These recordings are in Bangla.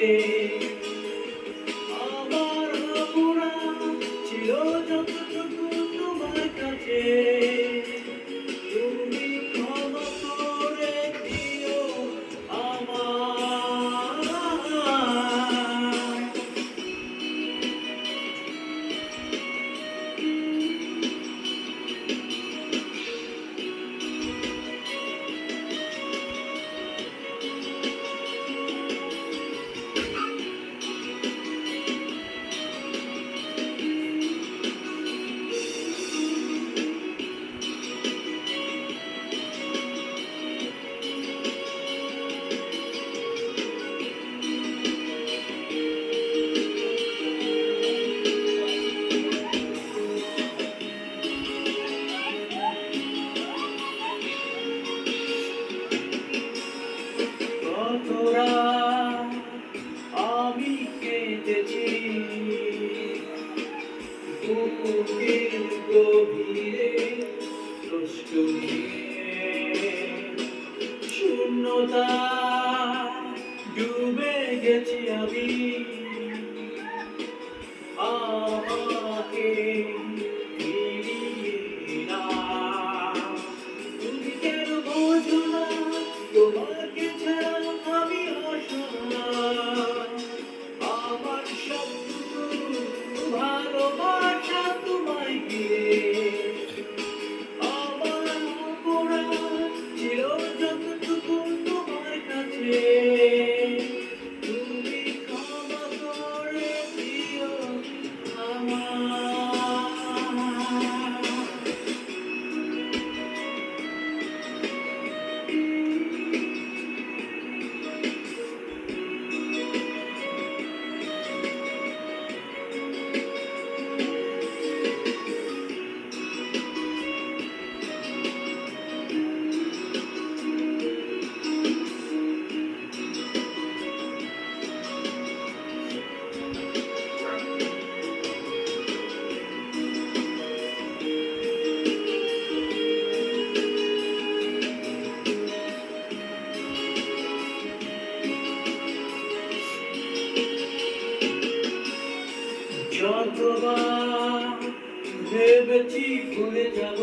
Amen. Torah. প্রভা ভেবেছি ভুলে যাব।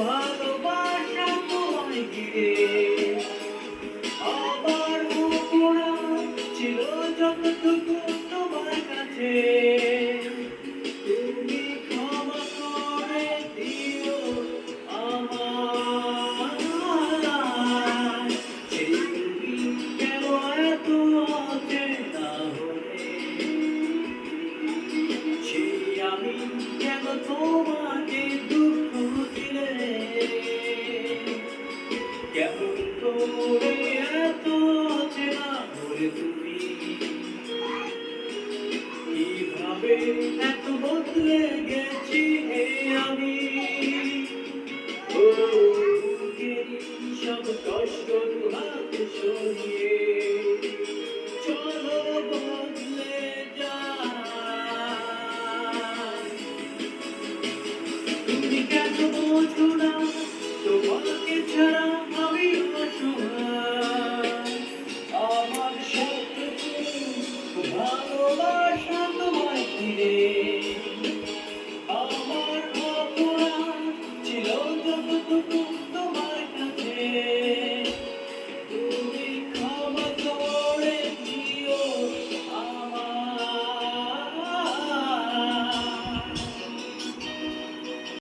ভালোবাসা তোমায় ঘিরে। আবার ছিল যত এত বদলে গেছি আমি সব কষ্ট হাত সরিয়ে চলো বদলে তুমি কেন বোঝো না? وارك ترى طبيعتها